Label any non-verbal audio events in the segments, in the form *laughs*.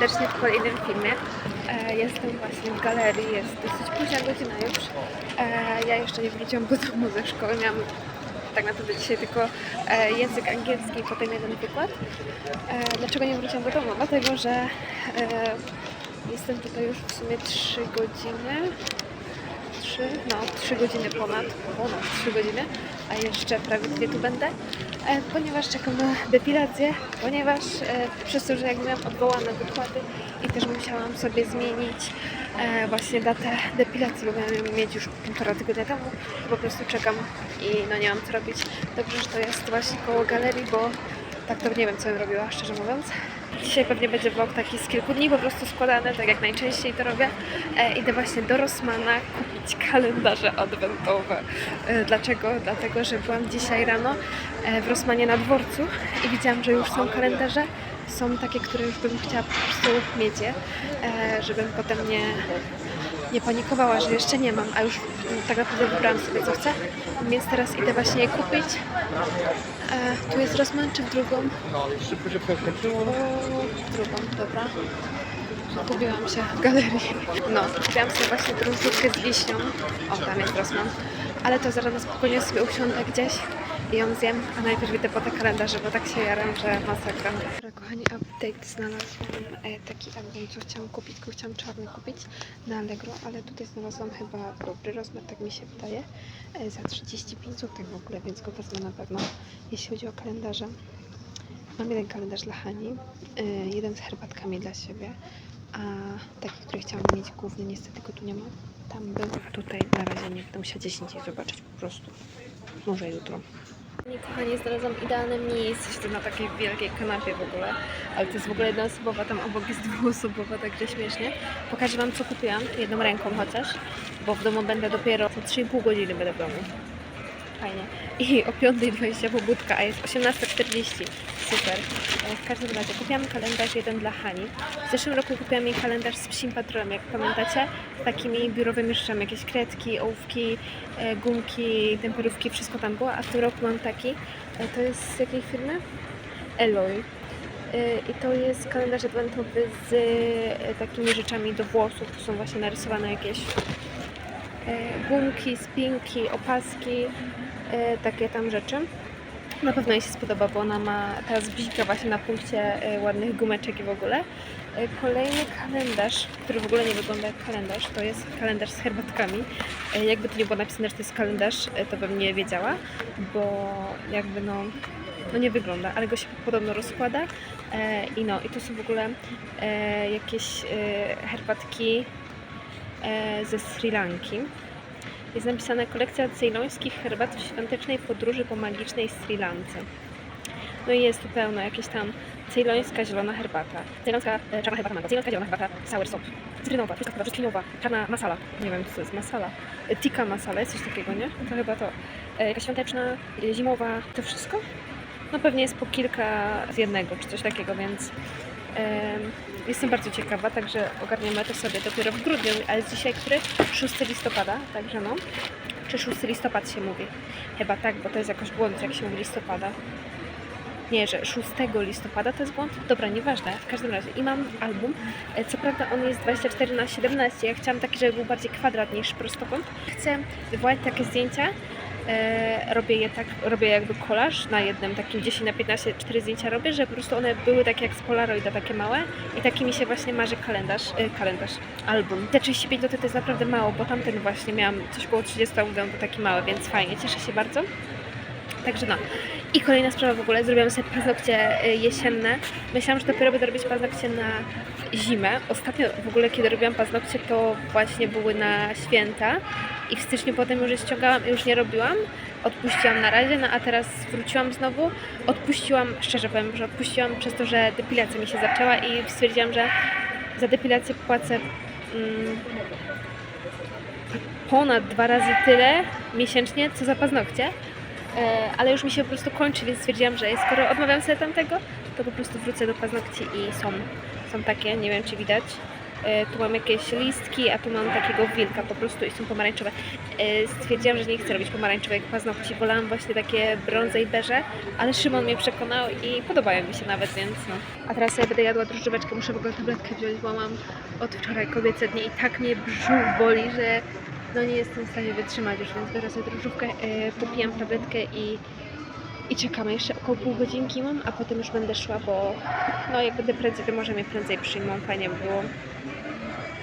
serdecznie w kolejnym filmie. E, jestem właśnie w galerii, jest dosyć późna godzina już. E, ja jeszcze nie wróciłam do domu ze szkoły, miałam tak naprawdę dzisiaj tylko e, język angielski i potem jeden wykład. Dlaczego nie wróciłam do domu? Dlatego, że jestem tutaj już w sumie 3 godziny. 3, no 3 godziny ponad, ponad 3 godziny, a jeszcze prawie dwie tu będę, ponieważ czekam na depilację, ponieważ e, przez to, że jak miałam odwołane wykłady i też musiałam sobie zmienić e, właśnie datę depilacji, bo miałam ją mieć już półtora tygodnia temu, po prostu czekam i no nie mam co robić. Dobrze, że to jest właśnie koło galerii, bo tak to nie wiem, co bym robiła, szczerze mówiąc. Dzisiaj pewnie będzie vlog taki z kilku dni po prostu składany, tak jak najczęściej to robię. E, idę właśnie do Rossmana kupić kalendarze adwentowe. E, dlaczego? Dlatego, że byłam dzisiaj rano e, w Rossmanie na dworcu i widziałam, że już są kalendarze. Są takie, które już bym chciała po prostu mieć je, żebym potem nie, nie panikowała, że jeszcze nie mam, a już mm, tak naprawdę wybrałam sobie co chcę, więc teraz idę właśnie je kupić. E, tu jest Rossmann czy w drugą? Szybko się przeskoczyło. O, w drugą, dobra. Kupiłam się w galerii. No, kupiłam sobie właśnie tą z wiśnią. O, tam jest Rossmann. Ale to zaraz na spokojnie sobie usiądę gdzieś i ją zjem, a najpierw idę po te kalendarze, bo tak się jaram, że masakra. Dobra, kochani, update znalazłam e, taki album, co chciałam kupić, tylko chciałam czarny kupić na Allegro, ale tutaj znalazłam chyba dobry rozmiar, tak mi się wydaje, e, za 35 zł w ogóle, więc go wezmę na pewno, jeśli chodzi o kalendarze. Mam jeden kalendarz dla Hani, y, jeden z herbatkami dla siebie, a taki, który chciałam mieć główny, niestety go tu nie ma. Tam był, a tutaj na razie nie będę musiała 10 i zobaczyć po prostu. Może jutro. Kochani, znalazłam idealne miejsce, siedzę na takiej wielkiej kanapie w ogóle, ale to jest w ogóle jednoosobowa, tam obok jest *laughs* dwuosobowa, także śmiesznie. Pokażę Wam, co kupiłam, jedną ręką chociaż, bo w domu będę dopiero za 3,5 godziny będę w domu. Fajnie. I o 5.20 pobudka, a jest 18.40. Super. E, W każdym razie kupiłam kalendarz jeden dla Hani. W zeszłym roku kupiłam jej kalendarz z psim patronem, jak pamiętacie, z takimi biurowymi rzeczami, jakieś kredki, ołówki, e, gumki, temperówki, wszystko tam było, a w tym roku mam taki. E, To jest z jakiej firmy? Eloy. I to jest kalendarz adwentowy z takimi rzeczami do włosów. Tu są właśnie narysowane jakieś gumki, spinki, opaski, takie tam rzeczy. Na pewno jej się spodoba, bo ona ma teraz bzika właśnie na punkcie e, ładnych gumeczek i w ogóle. E, Kolejny kalendarz, który w ogóle nie wygląda jak kalendarz, to jest kalendarz z herbatkami. E, Jakby to nie było napisane, że to jest kalendarz, e, to bym nie wiedziała, bo jakby no, no nie wygląda, ale go się podobno rozkłada. E, I no, i to są w ogóle e, jakieś e, herbatki e, ze Sri Lanki. Jest napisane kolekcja ceylońskich herbat w świątecznej podróży po magicznej Sri Lance. No i jest tu pełno jakieś tam ceylońska zielona herbata, ceylońska e, czarna herbata mango, ceylońska zielona herbata sour sop, cytrynowa, truskawkowa, brzoskwiniowa, czarna masala, nie wiem co to jest masala, e, masala, jest coś takiego, nie? To chyba to. E, jakaś świąteczna, e, zimowa, to wszystko? No pewnie jest po kilka z jednego, czy coś takiego, więc jestem bardzo ciekawa, także ogarniemy to sobie dopiero w grudniu, ale dzisiaj który? 6 listopada, także no. Czy 6 listopad się mówi? Chyba tak, bo to jest jakoś błąd, jak się mówi listopada. Nie, że 6 listopada to jest błąd? Dobra, nieważne. W każdym razie i mam album. E, Co prawda on jest 24 na 17. Ja chciałam taki, żeby był bardziej kwadrat niż prostokąt. Chcę wywołać takie zdjęcia. E, robię je tak, robię jakby kolaż na jednym takim 10 na 15, 4 zdjęcia robię, że po prostu one były takie jak z Polaroida, takie małe i taki mi się właśnie marzy kalendarz, e, kalendarz, album. Te 35 zł to jest naprawdę mało, bo tamten właśnie miałam coś koło 30, a to taki mały, więc fajnie, cieszę się bardzo. Także no. I kolejna sprawa w ogóle, zrobiłam sobie paznokcie y, jesienne. Myślałam, że dopiero będę robić paznokcie na zimę. Ostatnio w ogóle, kiedy robiłam paznokcie, to właśnie były na święta. I w styczniu potem już je ściągałam i już nie robiłam. Odpuściłam na razie, no a teraz wróciłam znowu. Odpuściłam, szczerze powiem, że odpuściłam przez to, że depilacja mi się zaczęła i stwierdziłam, że za depilację płacę mm, ponad dwa razy tyle miesięcznie, co za paznokcie. E, ale już mi się po prostu kończy, więc stwierdziłam, że skoro odmawiam sobie tamtego, to po prostu wrócę do paznokci i są, są takie, nie wiem czy widać. E, tu mam jakieś listki, a tu mam takiego wilka po prostu i są pomarańczowe. E, stwierdziłam, że nie chcę robić pomarańczowych paznokci, wolałam właśnie takie brązy i beże, ale Szymon mnie przekonał i podobają mi się nawet, więc no. A teraz sobie będę jadła drożdżóweczkę, muszę w ogóle tabletkę wziąć, bo mam od wczoraj kobiece dni i tak mnie brzuch boli, że no nie jestem w stanie wytrzymać już, więc biorę sobie drożdżówkę, e, popijam tabletkę i i czekamy jeszcze około pół godzinki mam, a potem już będę szła, bo no jak będę prędzej, to może mnie prędzej przyjmą, fajnie by było.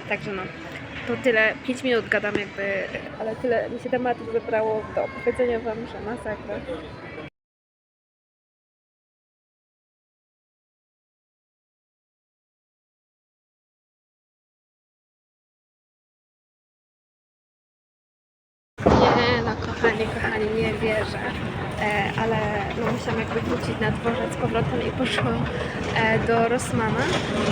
Także no, to tyle, 5 minut gadam jakby, ale tyle mi się tematów zebrało do opowiedzenia Wam, że masakra. Nie wierzę. E, ale no musiałam jakby wrócić na dworzec z powrotem i poszłam e, do Rossmana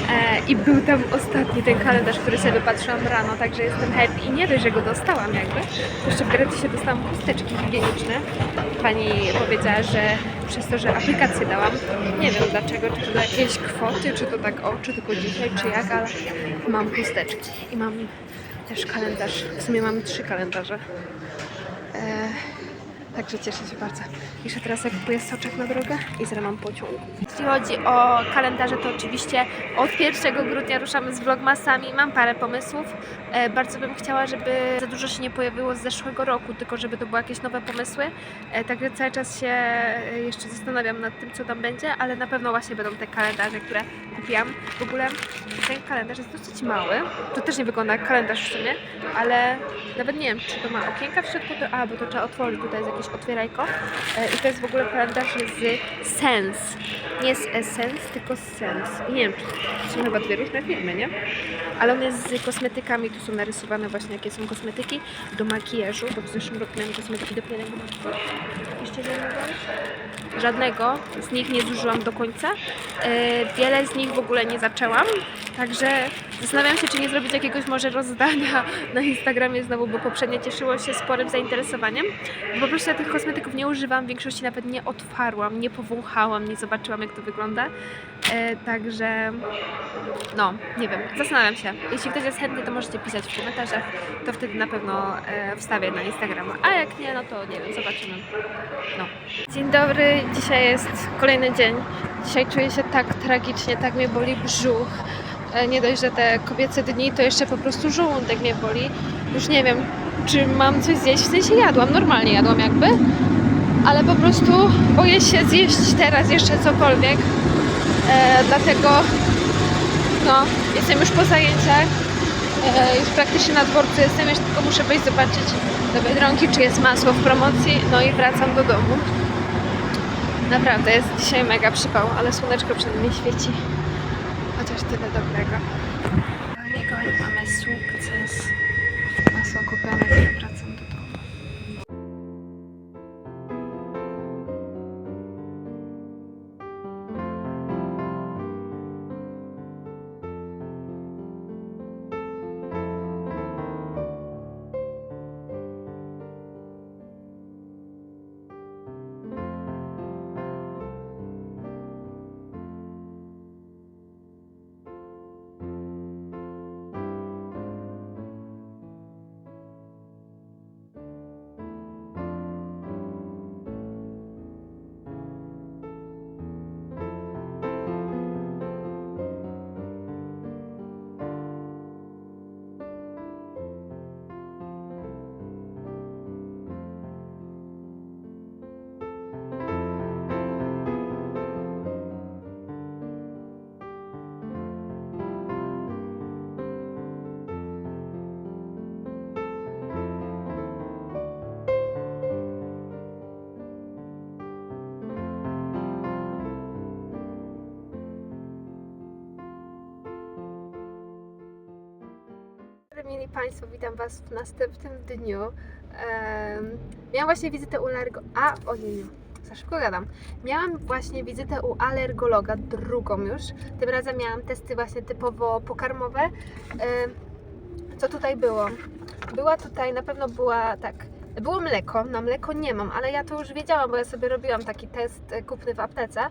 e, i był tam ostatni ten kalendarz, który sobie wypatrzyłam rano, także jestem happy i nie dość, że go dostałam jakby, jeszcze w gratisie dostałam chusteczki higieniczne. Pani powiedziała, że przez to, że aplikację dałam, nie wiem dlaczego, czy to do jakiejś kwoty, czy to tak o, czy tylko dzisiaj, czy jak, ale mam chusteczki i mam też kalendarz, w sumie mam trzy kalendarze. E, Także cieszę się bardzo. Jeszcze teraz jak kupuję soczek na drogę i zaraz mam pociąg. Jeśli chodzi o kalendarze, to oczywiście od 1 grudnia ruszamy z vlogmasami. Mam parę pomysłów. E, bardzo bym chciała, żeby za dużo się nie pojawiło z zeszłego roku, tylko żeby to były jakieś nowe pomysły. E, także cały czas się e, jeszcze zastanawiam nad tym, co tam będzie, ale na pewno właśnie będą te kalendarze, które kupiłam. W ogóle ten kalendarz jest dosyć mały. To też nie wygląda jak kalendarz w sumie, ale nawet nie wiem, czy to ma okienka w środku, to, a, bo to trzeba otworzyć, tutaj jest jakieś otwierajko. E, I to jest w ogóle kalendarz z Sense. Nie z Essence, tylko z Sense. I nie wiem, czy są chyba dwie różne firmy, nie? Ale on jest z kosmetykami, tu są narysowane właśnie jakie są kosmetyki do makijażu, bo w zeszłym roku miałem kosmetyki do makijażu. Jeszcze żadnego? Żadnego z nich nie zużyłam do końca. E, wiele z nich w ogóle nie zaczęłam, także zastanawiam się, czy nie zrobić jakiegoś może rozdania na Instagramie znowu, bo poprzednio cieszyło się sporym zainteresowaniem. Bo po prostu ja tych kosmetyków nie używam, w większości nawet nie otwarłam, nie powąchałam, nie zobaczyłam jak to wygląda. E, także no, nie wiem, zastanawiam się. Jeśli ktoś jest chętny, to możecie pisać w komentarzach, to wtedy na pewno e, wstawię na Instagrama. A jak nie, no to nie wiem, zobaczymy. No. Dzień dobry, dzisiaj jest kolejny dzień. Dzisiaj czuję się tak tragicznie, tak mnie boli brzuch. E, Nie dość, że te kobiece dni, to jeszcze po prostu żołądek mnie boli. Już nie wiem, czy mam coś zjeść, w sensie jadłam, normalnie jadłam jakby, ale po prostu boję się zjeść teraz jeszcze cokolwiek. E, dlatego no, jestem już po zajęciach. E, już praktycznie na dworcu jestem, już tylko muszę wejść zobaczyć do Biedronki, czy jest masło w promocji, no i wracam do domu. Naprawdę, jest dzisiaj mega przypał, ale słoneczko przynajmniej świeci. Chociaż tyle dobrego. Niego mamy sukces. Masło kupione, Mili Państwo, witam Was w następnym dniu. Em, miałam właśnie wizytę u alergo... A, ojej, za szybko gadam. Miałam właśnie wizytę u alergologa, drugą już. Tym razem miałam testy właśnie typowo pokarmowe. Em, co tutaj było? Była tutaj, na pewno była tak, Było mleko, na mleko nie mam, ale ja to już wiedziałam, bo ja sobie robiłam taki test e, kupny w aptece.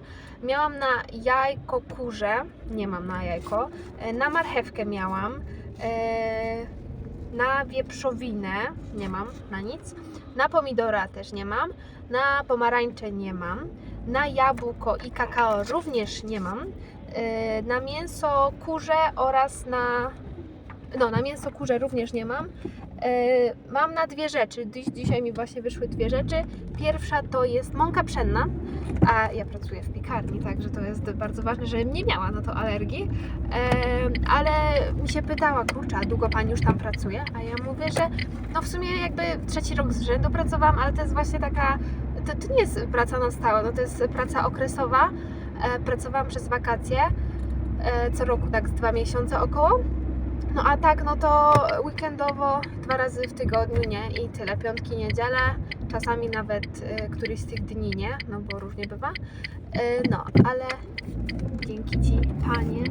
Miałam na jajko kurze, nie mam na jajko, e, na marchewkę miałam, e, na wieprzowinę nie mam, na nic, na pomidora też nie mam, na pomarańcze nie mam, na jabłko i kakao również nie mam, e, na mięso kurze oraz na no, na mięso kurze również nie mam. E, mam na dwie rzeczy. Dziś, dzisiaj mi właśnie wyszły dwie rzeczy. Pierwsza to jest mąka pszenna, a ja pracuję w piekarni, także to jest bardzo ważne, żebym nie miała na to alergii. E, ale mi się pytała, kurczę, a długo Pani już tam pracuje? A ja mówię, że no w sumie jakby trzeci rok z rzędu pracowałam, ale to jest właśnie taka, to, to nie jest praca na stałe, no to jest praca okresowa. E, pracowałam przez wakacje, e, co roku tak z dwa miesiące około. No a tak, no to weekendowo dwa razy w tygodniu nie i tyle. Piątki, niedzielę, czasami nawet y, któryś z tych dni nie, no bo różnie bywa. Y, no, ale dzięki Ci, Panie,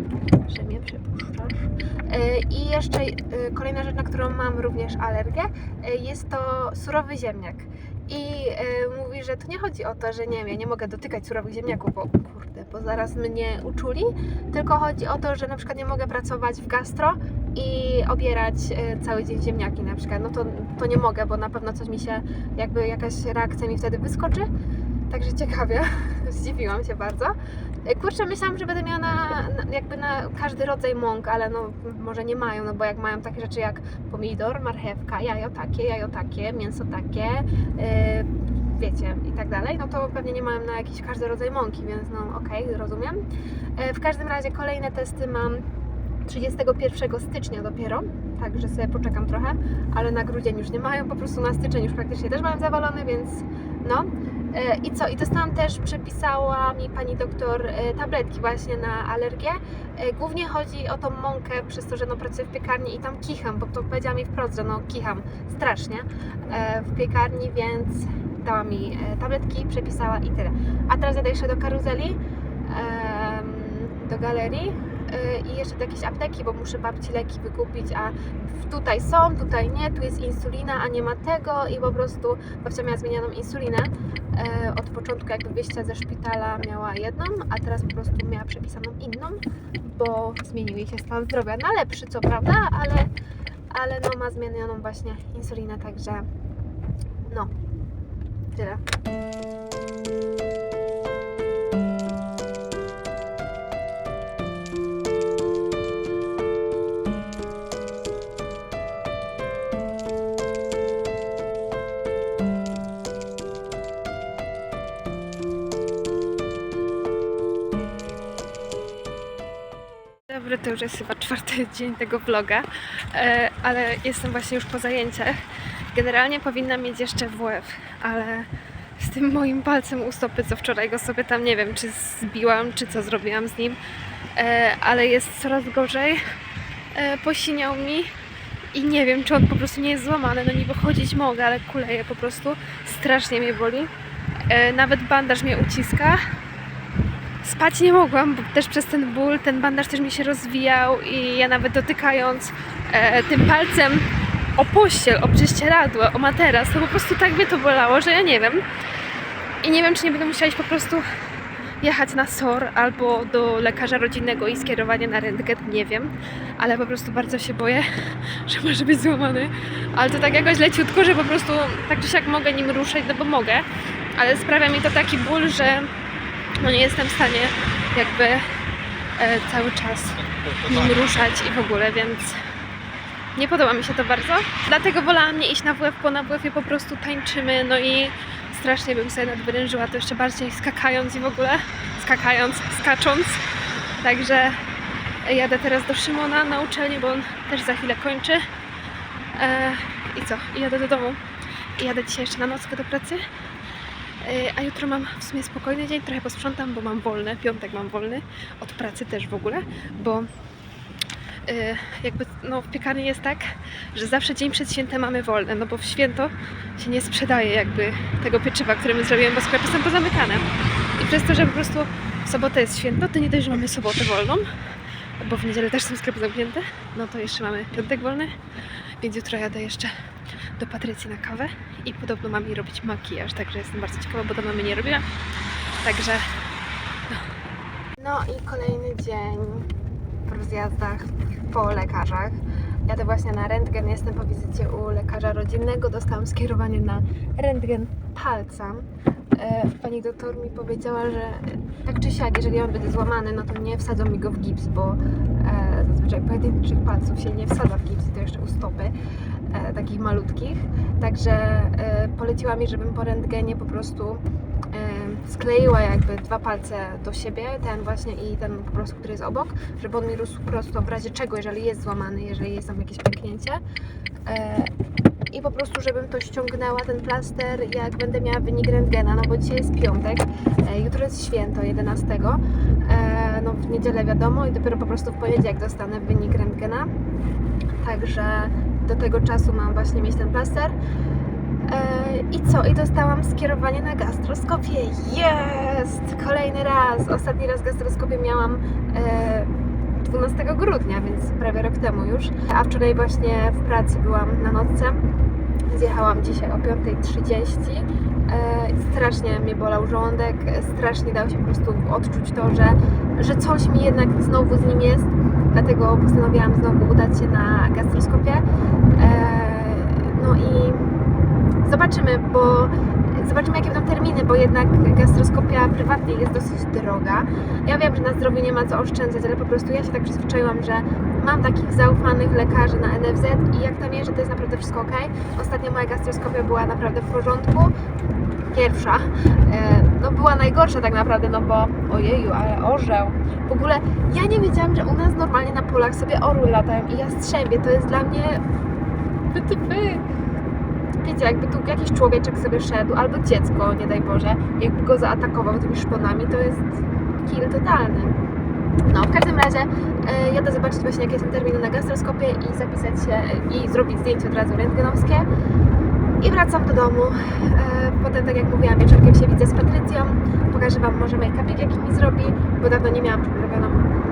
że mnie przepuszczasz. Y, I jeszcze y, kolejna rzecz, na którą mam również alergię, y, jest to surowy ziemniak. I y, mówi, że to nie chodzi o to, że nie wiem, ja nie mogę dotykać surowych ziemniaków, bo kurde, bo zaraz mnie uczuli, tylko chodzi o to, że na przykład nie mogę pracować w gastro i obierać e, cały dzień ziemniaki na przykład, no to, to nie mogę, bo na pewno coś mi się, jakby jakaś reakcja mi wtedy wyskoczy. Także ciekawie, *laughs* zdziwiłam się bardzo. E, Kurczę, myślałam, że będę miała na, na, jakby na każdy rodzaj mąk, ale no może nie mają, no bo jak mają takie rzeczy jak pomidor, marchewka, jajo takie, jajo takie, mięso takie, e, wiecie, i tak dalej, no to pewnie nie mają na jakiś każdy rodzaj mąki, więc no okej, rozumiem. E, w każdym razie kolejne testy mam 31 stycznia dopiero, także sobie poczekam trochę, ale na grudzień już nie mają, po prostu na styczeń już praktycznie też mają zawalone, więc no. E, I co? I dostałam też, przepisała mi pani doktor e, tabletki właśnie na alergię. E, Głównie chodzi o tą mąkę, przez to, że no pracuję w piekarni i tam kicham, bo to powiedziała mi wprost, że no kicham strasznie w piekarni, więc dała mi tabletki, przepisała i tyle. A teraz jadę jeszcze do karuzeli, do galerii i jeszcze do jakiejś apteki, bo muszę babci leki wykupić, a tutaj są, tutaj nie, tu jest insulina, a nie ma tego i po prostu babcia miała zmienioną insulinę. E, Od początku jakby wyjścia ze szpitala miała jedną, a teraz po prostu miała przepisaną inną, bo zmienił jej się stan zdrowia na lepszy, co prawda, ale, ale no ma zmienioną właśnie insulinę, także no, tyle. Dobry, to już jest chyba czwarty *laughs* dzień tego vloga, e, ale jestem właśnie już po zajęciach. Generalnie powinnam mieć jeszcze WF, ale z tym moim palcem u stopy, co wczoraj go sobie tam nie wiem, czy zbiłam, czy co zrobiłam z nim, e, ale jest coraz gorzej. E, Posiniał mi i nie wiem, czy on po prostu nie jest złamany. No niby chodzić mogę, ale kuleje po prostu. Strasznie mnie boli. Nawet bandaż mnie uciska. Spać nie mogłam, bo też przez ten ból ten bandaż też mi się rozwijał i ja nawet dotykając e, tym palcem o pościel, o prześcieradło, o materac, to po prostu tak mnie to bolało, że ja nie wiem. I nie wiem, czy nie będę musiała iść po prostu jechać na SOR albo do lekarza rodzinnego i skierowanie na rentgen, nie wiem. Ale po prostu bardzo się boję, *laughs* że może być złamany. Ale to tak jakoś leciutko, że po prostu tak czy siak mogę nim ruszać, no bo mogę. Ale sprawia mi to taki ból, że no nie jestem w stanie jakby e, cały czas nim ruszać i w ogóle, więc nie podoba mi się to bardzo. Dlatego wolałam nie iść na WF, bo na WF-ie po prostu tańczymy, no i strasznie bym sobie nadwyrężyła to jeszcze bardziej skakając i w ogóle skakając, skacząc. Także jadę teraz do Szymona na uczelnię, bo on też za chwilę kończy. E, I co? I jadę do domu. I jadę dzisiaj jeszcze na nockę do pracy. E, A jutro mam w sumie spokojny dzień, trochę posprzątam, bo mam wolny, piątek mam wolny, od pracy też w ogóle, bo e, jakby no, w piekarni jest tak, że zawsze dzień przed świętem mamy wolne, no bo w święto się nie sprzedaje jakby tego pieczywa, które my zrobiłem, bo sklepy są pozamykane. I przez to, że po prostu w sobotę jest święto, to nie dość, że mamy sobotę wolną, bo w niedzielę też są sklepy zamknięte, no to jeszcze mamy piątek wolny, więc jutro jadę jeszcze do Patrycji na kawę i podobno mam jej robić makijaż, także jestem bardzo ciekawa, bo dawno mnie nie robiła. Także no. No i kolejny dzień w rozjazdach po lekarzach. Jadę właśnie na rentgen, jestem po wizycie u lekarza rodzinnego, dostałam skierowanie na rentgen palca. E, Pani doktor mi powiedziała, że tak czy siak, jeżeli on będzie złamany, no to nie wsadzą mi go w gips, bo e, zazwyczaj pojedynczych palców się nie wsadza w gips, to jeszcze u stopy, e, takich malutkich. Także e, poleciła mi, żebym po rentgenie po prostu e, skleiła jakby dwa palce do siebie, ten właśnie i ten po prostu, który jest obok, żeby on mi rósł prosto w razie czego, jeżeli jest złamany, jeżeli jest tam jakieś pęknięcie. E, I po prostu, żebym to ściągnęła, ten plaster, jak będę miała wynik rentgena, no bo dzisiaj jest piątek, e, jutro jest święto 11, e, no w niedzielę wiadomo i dopiero po prostu w poniedziałek dostanę wynik rentgena. Także do tego czasu mam właśnie mieć ten plaster. E, I co? I dostałam skierowanie na gastroskopię. Jest! Kolejny raz. Ostatni raz gastroskopię miałam e, 12 grudnia, więc prawie rok temu już. A wczoraj właśnie w pracy byłam na nocce. Zjechałam dzisiaj o 5.30. E, strasznie mnie bolał żołądek, strasznie dało się po prostu odczuć to, że, że coś mi jednak znowu z nim jest. Dlatego postanowiłam znowu udać się na gastroskopię. E, no i zobaczymy, bo zobaczymy jakie będą terminy, bo jednak gastroskopia prywatnie jest dosyć droga. Ja wiem, że na zdrowiu nie ma co oszczędzać, ale po prostu ja się tak przyzwyczaiłam, że mam takich zaufanych lekarzy na NFZ i jak tam jeżdżę, to jest naprawdę wszystko ok. Ostatnio moja gastroskopia była naprawdę w porządku. Pierwsza. E, No była najgorsza tak naprawdę, no bo ojeju, ale orzeł. W ogóle ja nie wiedziałam, że u nas normalnie na polach sobie orły latają i jastrzębie. To jest dla mnie wytypy wiecie, jakby tu jakiś człowieczek sobie szedł, albo dziecko, nie daj Boże, jakby go zaatakował tymi szponami, to jest kill totalny. No, w każdym razie e, jadę zobaczyć właśnie jakie są terminy na gastroskopię i zapisać się i zrobić zdjęcie od razu rentgenowskie. I wracam do domu. E, potem, tak jak mówiłam, wieczorkiem się widzę z Patrycją. Pokażę Wam może make-upik, jaki mi zrobi, bo dawno nie miałam robioną,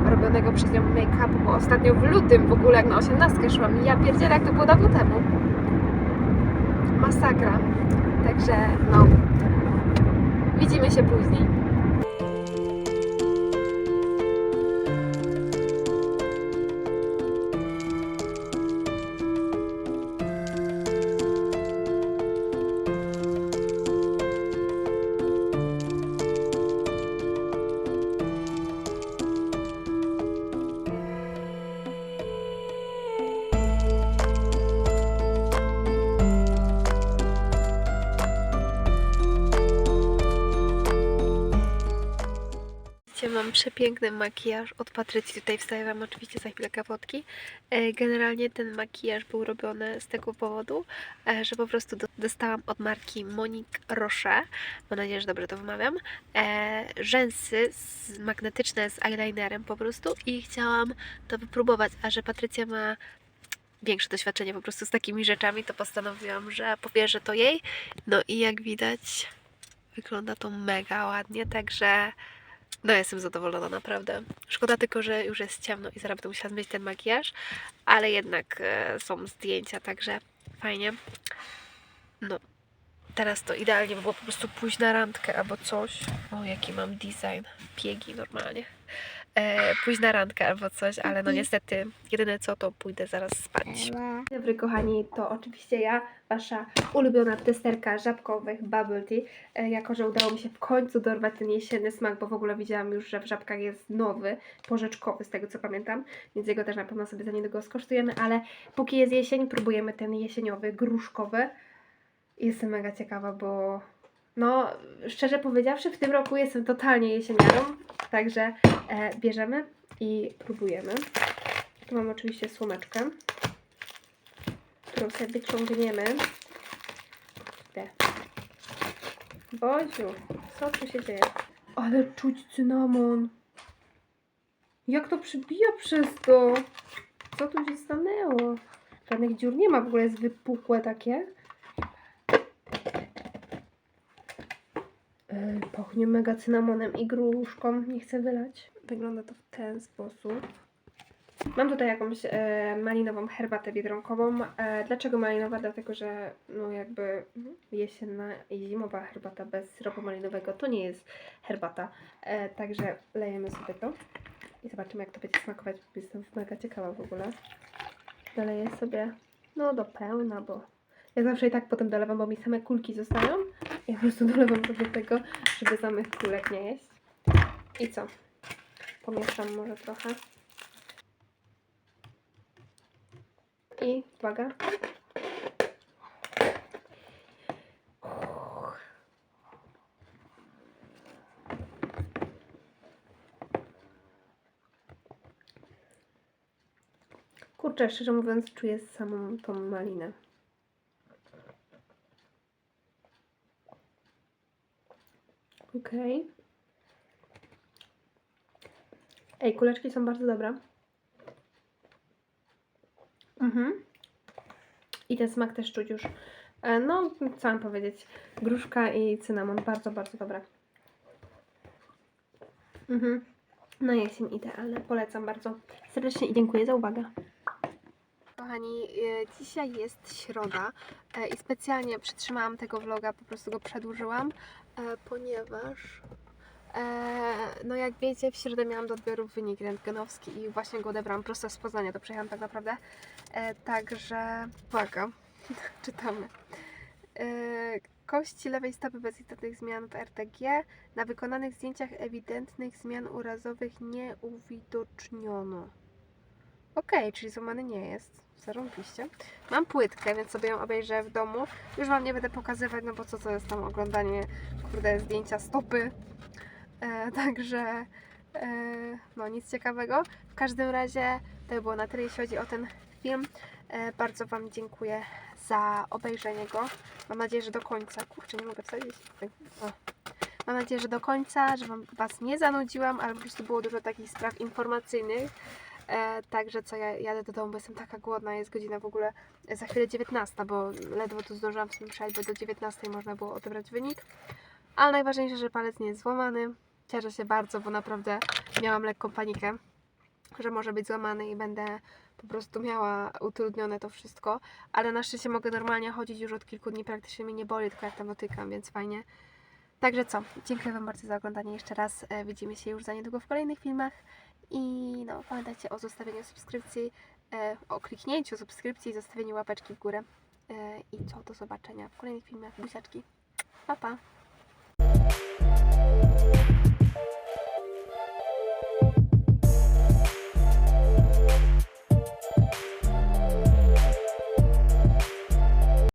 robionego przez nią make-upu, bo ostatnio w lutym w ogóle jak na 18 szłam i ja pierdzielę, jak to było dawno temu masakra. Także no, widzimy się później. Dzisiaj mam przepiękny makijaż od Patrycji. Tutaj wstaję Wam oczywiście za chwilę fotki. E, Generalnie ten makijaż był robiony z tego powodu, e, że po prostu do- dostałam od marki Monique Roche. Mam nadzieję, że dobrze to wymawiam. E, Rzęsy magnetyczne z eyelinerem po prostu i chciałam to wypróbować, a że Patrycja ma większe doświadczenie po prostu z takimi rzeczami, to postanowiłam, że powierzę to jej. No i jak widać, wygląda to mega ładnie, także no jestem zadowolona naprawdę. Szkoda tylko, że już jest ciemno i zaraz będę musiała zmyć ten makijaż, ale jednak e, są zdjęcia, także fajnie. No, teraz to idealnie by było po prostu pójść na randkę albo coś. O, jaki mam design. Piegi normalnie. E, pójść na randkę albo coś, ale no niestety jedyne co to pójdę zaraz spać. Dzień dobry kochani, to oczywiście ja, wasza ulubiona testerka żabkowych Bubble Tea. E, jako, że udało mi się w końcu dorwać ten jesienny smak, bo w ogóle widziałam już, że w żabkach jest nowy, porzeczkowy z tego co pamiętam, więc jego też na pewno sobie za niedługo skosztujemy, ale póki jest jesień, próbujemy ten jesieniowy, gruszkowy. Jestem mega ciekawa, bo no, szczerze powiedziawszy, w tym roku jestem totalnie jesieniarą, także e, bierzemy i próbujemy. Tu mam oczywiście słomeczkę, którą sobie wyciągniemy. Te. Boziu, co tu się dzieje? Ale czuć cynamon. Jak to przybija przez to? Co tu się stanęło? Żadnych dziur nie ma, w ogóle jest wypukłe takie. Pachnie mega cynamonem i gruszką. Nie chcę wylać. Wygląda to w ten sposób. Mam tutaj jakąś e, malinową herbatę biedronkową. E, dlaczego malinowa? Dlatego, że no jakby mhm, jesienna i zimowa herbata bez syropu malinowego to nie jest herbata. E, także lejemy sobie to i zobaczymy jak to będzie smakować. Jestem mega ciekawa w ogóle. Doleję sobie no do pełna, bo ja zawsze i tak potem dolewam, bo mi same kulki zostają. Ja po prostu dolewam sobie tego, żeby samych kulek nie jeść. I co? Pomieszam może trochę. I uwaga. Kurczę, szczerze mówiąc, czuję samą tą malinę. Okej. Ej, kuleczki są bardzo dobre. Mhm. I ten smak też czuć już. E, No, co mam powiedzieć? Gruszka i cynamon. Bardzo, bardzo dobre. Mhm. Na jesień idealne. Polecam bardzo serdecznie i dziękuję za uwagę. Kochani, e, dzisiaj jest środa e, i specjalnie przytrzymałam tego vloga, po prostu go przedłużyłam, ponieważ e, no jak wiecie, w środę miałam do odbioru wynik rentgenowski i właśnie go odebrałam prosto z Poznania, to przyjechałam tak naprawdę. E, także, uwaga, *laughs* czytamy. E, kości lewej stopy bez istotnych zmian w RTG. Na wykonanych zdjęciach ewidentnych zmian urazowych nie uwidoczniono. Okej, czyli złamany nie jest. Zarąbiście. Mam płytkę, więc sobie ją obejrzę w domu. Już Wam nie będę pokazywać, no bo co to jest tam oglądanie, kurde, zdjęcia stopy. E, *laughs* także, e, no nic ciekawego. W każdym razie to by było na tyle, jeśli chodzi o ten film. E, bardzo Wam dziękuję za obejrzenie go. Mam nadzieję, że do końca. Kurczę, nie mogę wsadzić. O. Mam nadzieję, że do końca, że wam, Was nie zanudziłam, ale po prostu było dużo takich spraw informacyjnych. E, także co, ja jadę do domu, bo jestem taka głodna, jest godzina w ogóle e, za chwilę 19, bo ledwo tu zdążyłam w tym przejść, bo do 19 można było odebrać wynik. Ale najważniejsze, że palec nie jest złamany. Cieszę się bardzo, bo naprawdę miałam lekką panikę, że może być złamany i będę po prostu miała utrudnione to wszystko. Ale na szczęście mogę normalnie chodzić już od kilku dni, praktycznie mnie nie boli, tylko jak tam dotykam, więc fajnie. Także co, dziękuję Wam bardzo za oglądanie jeszcze raz. E, Widzimy się już za niedługo w kolejnych filmach. I no, pamiętajcie o zostawieniu subskrypcji, e, o kliknięciu subskrypcji i zostawieniu łapeczki w górę. E, I co, do zobaczenia w kolejnych filmach. Buziaczki. Pa, pa!